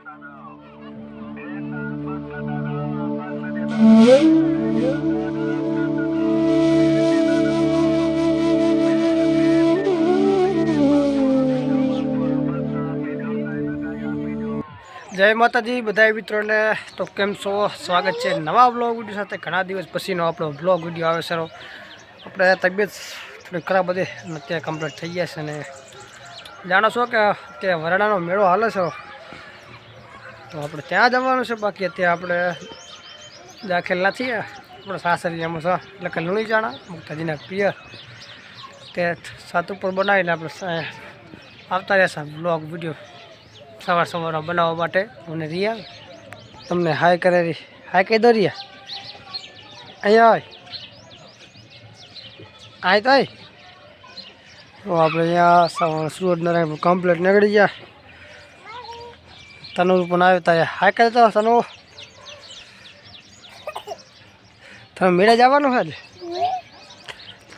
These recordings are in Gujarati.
જય માતાજી બધા મિત્રોને તો કેમ છો? સ્વાગત છે નવા બ્લોગ વીડિયો સાથે. ઘણા દિવસ પછીનો આપણો બ્લોગ વીડિયો આવે છે. આપણે તબિયત થોડી ખરાબ હતી અત્યારે કમ્પ્લીટ થઈ ગયા છે અને જાણો છો કે અત્યારે વરાણાનો મેળો હાલે છે? તો આપણે ત્યાં જવાનું છે, બાકી અત્યારે આપણે દાખલ નથી આપણે સાસરિયામાં છે, એટલે કે લુણી જાણા મુક્તાજીના પિયર તે સાત ઉપર બનાવીને આપણે આવતા રહેશે. બ્લોગ, વીડિયો સવાર સવારમાં બનાવવા માટે. અને રિયા, તમને હાય કરેલી હાય કહી દો રિયા. અહીંયા આય. આય તો આપણે અહીંયા સવાર સૂરજનારાયણ કમ્પ્લેટ નીકળી ગયા. તનુર પણ તારે. હાય કરે તો તનુ. તને મેળે જવાનું હોય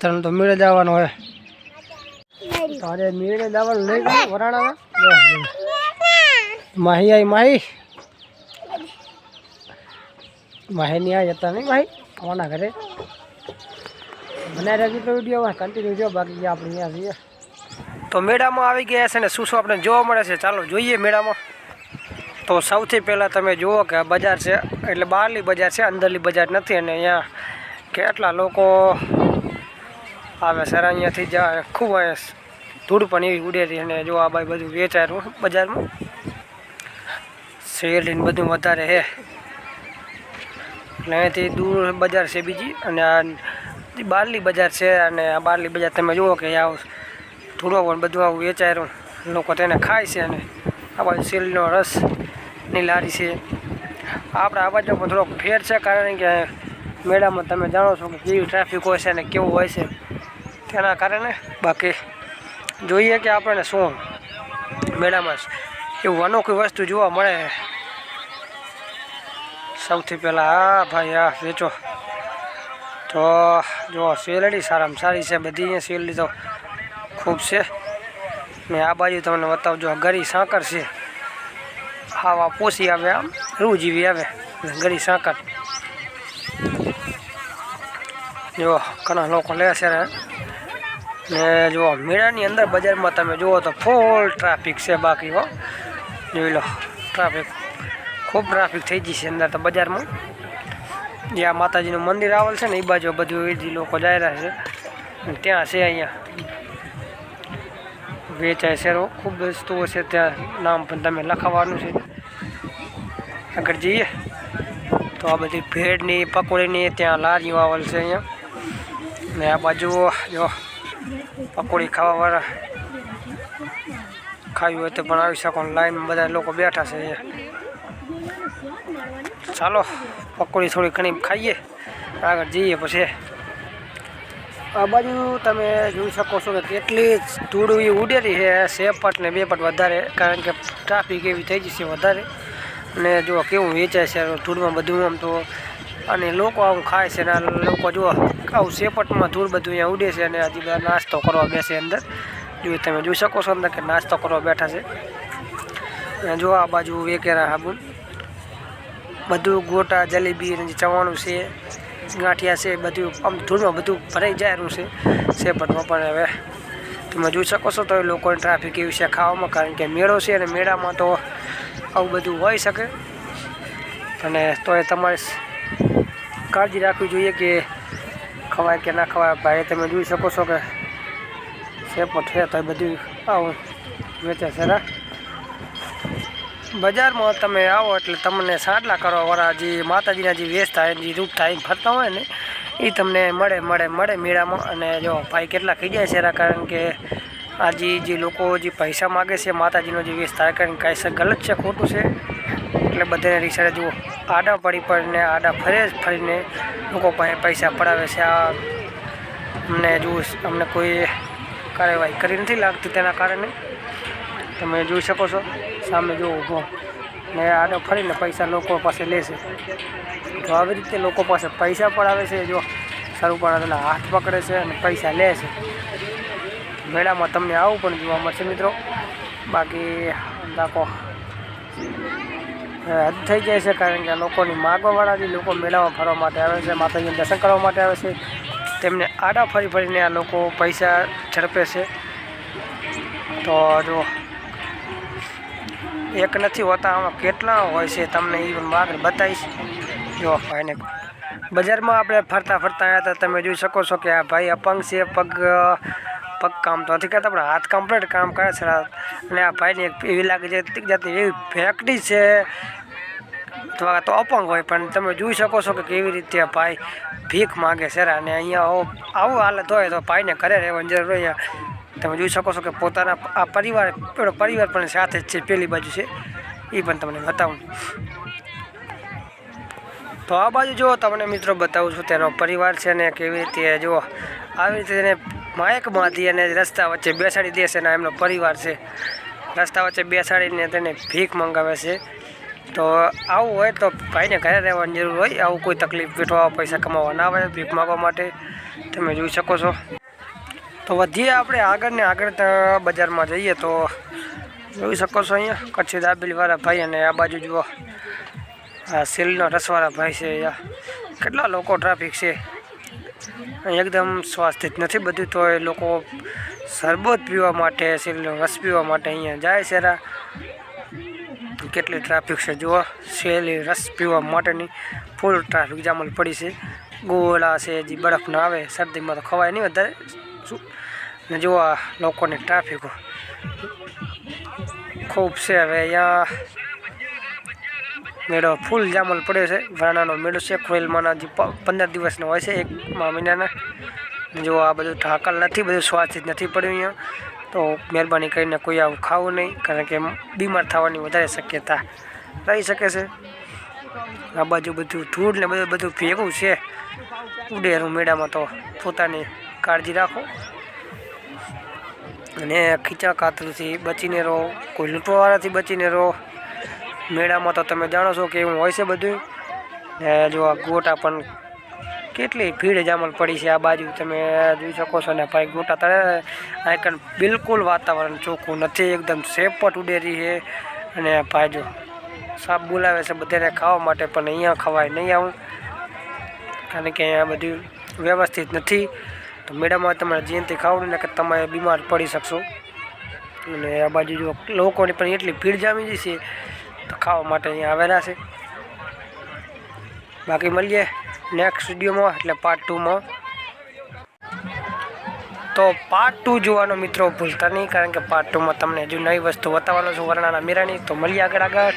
તને તો મેળે જવાનું હોય. તારે મેળે જવાનું લઈ ગયું વરાણામાં માહી આઈ, માહી. માહી ની આ જતા નહીં, માહી? અમારા ઘરે. બનાવી રાખી તો વીડિયો કન્ટિન્યુ જો, બાકી આપણે અહીંયા છીએ. તો મેળામાં આવી ગયા છે ને, શું શું આપણે જોવા મળે છે? ચાલો, જોઈએ મેળામાં. તો સૌથી પહેલાં તમે જુઓ કે બજાર છે, એટલે બહારની બજાર છે અંદરની બજાર નથી અને અહીંયા કેટલા લોકો આવે સર અહીંયાથી જ ખૂબ ધૂળ પણ એવી ઉડેલી અને જો આ બાઈ બધું વેચાયું બજારમાં. શેરડીને બધું વધારે છે. અને અહીંયાથી દૂર બજાર છે બીજી અને આ બહારની બજાર છે અને આ બહારની બજાર તમે જુઓ કે આ ધૂળો પણ બધું આવું વેચાયું લોકો તેને ખાય છે અને આ બાજુ શેરડીનો રસની લારી છે. આપણે આ બાજુમાં થોડોક ફેર છે કારણ કે મેળામાં તમે જાણો છો કે કેવી ટ્રાફિક હોય છે અને કેવું હોય છે. તેના કારણે બાકી જોઈએ કે આપણને શું મેળામાં એવું અનોખી વસ્તુ જોવા મળે. સૌથી પહેલાં હા ભાઈ હા વેચો. તો જો શેરડી સારામાં સારી છે, બધી અહીંયા શેરડી તો ખૂબ છે. ને આ બાજુ તમને બતાવજો ગરી સાંકર છે. હાવા પોસી આવે આમ રૂ જેવી આવે ગરી સાંકર. જો, ઘણા લોકો લે છે ને. ને જો, મેળાની અંદર બજારમાં તમે જુઓ તો ફૂલ ટ્રાફિક છે બાકી હો. જોઈ લો ટ્રાફિક ખૂબ ટ્રાફિક થઈ ગઈ છે અંદર તો બજારમાં. જ્યાં માતાજીનું મંદિર આવેલ છે ને, એ બાજુ બધું એ લોકો જાય રહ્યા છે. ત્યાં છે અહીંયા. વેચાય શેરો ખૂબ વસ્તુઓ છે ત્યાં. નામ પણ તમે લખાવવાનું છે. આગળ જઈએ. તો આ બધી ભેડની પકોડીની ત્યાં લારીઓ આવેલ છે અહીંયા. ને આ બાજુ જો પકોડી ખાવાવાળા ખાવી હોય તો પણ આવી શકો લાઈનમાં બધા લોકો બેઠા છે અહીંયા. ચાલો, પકોડી થોડી ઘણી ખાઈએ. આગળ જઈએ પછી. આ બાજુ તમે જોઈ શકો છો કે કેટલી ધૂળ એવી ઉડેલી છે. સેપટ ને બે પટ વધારે, કારણ કે ટ્રાફિક એવી થઈ જશે વધારે. અને જો કેવું વેચાય છે ધૂળમાં બધું આમ તો. અને લોકો આવું ખાય છે અને લોકો જો આવું સેપટમાં ધૂળ બધું અહીંયા ઉડે છે અને હજી બધા નાસ્તો કરવા બેસે અંદર. જો તમે જોઈ શકો છો અંદર કે નાસ્તો કરવા બેઠા છે. અને જો આ બાજુ વેકેરા સાબુન. બધું ગોટા, જલેબી અને ચવાણું છે. ગાંઠિયા છે, બધું આમ ધૂળમાં બધું ભરાઈ જાયનું છે સેપટમાં પણ હવે તમે જોઈ શકો છો તો એ લોકોની ટ્રાફિક એવી છે ખાવામાં, કારણ કે મેળો છે અને મેળામાં તો આવું બધું હોઈ શકે. અને તો એ તમારે કાળજી રાખવી જોઈએ કે ખવાય કે ના ખવાય, ભાઈ તમે જોઈ શકો છો કે સેપટ છે તો એ બધું આવું વેચે છે બજારમાં તમે આવો એટલે તમને સાટલા કરવાવાળા જે માતાજીના જે વેશ થાય, જે રૂપ થાય ફરતા હોય ને એ તમને મળે મળે મળે મેળામાં. અને જો ભાઈ કેટલા ખીજાય છે એના કારણ કે આજે જે લોકો જે પૈસા માગે છે, માતાજીનો જે વેશ થાય, કારણ કાંઈ ગલત છે, ખોટું છે. એટલે બધાને રિસાડે જુઓ, આડા પડી પડીને, આડા ફરે જ ફરીને લોકો પાસે પૈસા પડાવે છે. આ અમને જુઓ અમને કોઈ કાર્યવાહી કરી નથી લાગતી તેના કારણે. તમે જોઈ શકો છો. સામે જો ઊભો. ને આડો ફરીને પૈસા લોકો પાસે લે છે. તો આવી રીતે લોકો પાસે પૈસા પડાવે છે, જો સારું પણ હાથ પકડે છે અને પૈસા લે છે. મેળામાં તમને આવું પણ જોવા મળશે મિત્રો. બાકી લાખો હદ થઈ જાય છે કારણ કે લોકોની માગવાવાળા જે લોકો મેળામાં ફરવા માટે આવે છે, માતાજીને દર્શન કરવા માટે આવે છે. તેમને આડા ફરી ફરીને આ લોકો પૈસા ઝડપે છે. તો જો એક નથી હોતા, આમાં કેટલા હોય છે તમને એ પણ આગળ બતાવીશ. જો, ભાઈને બજારમાં આપણે ફરતા ફરતા આવ્યા હતા, તમે જોઈ શકો છો કે આ ભાઈ અપંગ છે, પગ પગ કામ તો નથી કરતા, પણ હાથ કમ્પ્લીટ કામ કરે છે. અને આ ભાઈને એક એવી લાગે છે જાતની એવી ફેક્ટરી છે અથવા તો અપંગ હોય, પણ તમે જોઈ શકો છો કે કેવી રીતે ભાઈ ભીખ માગે છે. અને અહીંયા આવું હાલત હોય તો ભાઈને ઘરે રહેવાની જરૂર હોય. તમે જોઈ શકો છો કે પોતાના આ પરિવાર પરિવાર પણ સાથે જ છે, પેલી બાજુ છે. એ પણ તમને બતાવું તો આ બાજુ જુઓ તમને મિત્રો બતાવું છું તેનો પરિવાર છે ને કેવી રીતે જુઓ આવી રીતે તેને માયકમાંથી અને રસ્તા વચ્ચે બેસાડી દેશે ને એમનો પરિવાર છે. રસ્તા વચ્ચે બેસાડીને તેને ભીખ મંગાવે છે. તો આવું હોય તો ભાઈને ઘરે રહેવાની જરૂર હોય. આવું કોઈ તકલીફ વેઠવા પૈસા કમાવા ના આવે ભીખ માગવા માટે. તમે જોઈ શકો છો. તો વધીએ આપણે આગળ ને આગળ બજારમાં જઈએ તો જોઈ શકો છો અહીંયા કચ્છી દાબેલીવાળા ભાઈ અને આ બાજુ જુઓ. આ સિલનો રસવાળા ભાઈ છે અહીંયા. કેટલા લોકો ટ્રાફિક છે. એકદમ સ્વાસ્થિત નથી બધું તો એ લોકો શરબત પીવા માટે, સિલનો રસ પીવા માટે અહીંયા જાય છે કેટલી ટ્રાફિક છે જુઓ. સેલી રસ પીવા માટેની ફૂલ ટ્રાફિક જામલ પડી છે. ગોળા છે, જે બરફ ના આવે, શરદીમાં તો ખવાય નહીં વધારે. શું ને જુઓ આ લોકોની ટ્રાફિકો ખૂબ છે હવે અહીંયા મેળો ફૂલ જામલ પડ્યો છે. વરાણાનો મેળો છે. ખોયલમાંના જે પંદર દિવસનો હોય છે એક મહિનાના. જો આ બધું ઢાંકલ નથી, બધું સ્વાસ્થિત નથી પડ્યું અહીંયા. તો મહેરબાની કરીને કોઈ આવું ખાવું નહીં, કારણ કે બીમાર થવાની વધારે શક્યતા રહી શકે છે. આ બાજુ બધું ધૂળ ને બધું બધું ભેગું છે. ઉડેરું મેળામાં તો પોતાની કાળજી રાખો. અને ખીચા કાતરથી બચીને રહો. કોઈ લૂંટવાવાળાથી બચીને રહો. મેળામાં તો તમે જાણો છો કે એવું હોય છે બધું. ને જો આ ગોટા પણ કેટલી ભીડ જામલ પડી છે આ બાજુ. તમે જોઈ શકો છો ને ભાઈ, ગોટા તળે આઈકન બિલકુલ વાતાવરણ ચોખ્ખું નથી, એકદમ સેપટ ઉડેરી છે. અને ભાઈ જો, સાપ બોલાવે છે બધાને ખાવા માટે, પણ અહીંયા ખવાય નહીં આવું. કારણ કે અહીંયા બધું વ્યવસ્થિત નથી. તો મેળામાં તમારે જેનથી ખાવું ને કે તમે બીમાર પડી શકશો. અને આ બાજુ જો લોકોની પણ એટલી ભીડ જામી જશે તો ખાવા માટે અહીંયા આવેલા છે. બાકી મળીએ નેક્સ્ટ વિડીયોમાં, એટલે પાર્ટ ટુમાં તો પાર્ટ ટુ જોવાનો મિત્રો ભૂલતા નહીં, કારણ કે પાર્ટ ટુમાં તમને હજુ નવી વસ્તુ બતાવવાનો છું, વરણાના મીરાની. તો મળીએ આગળ આગળ.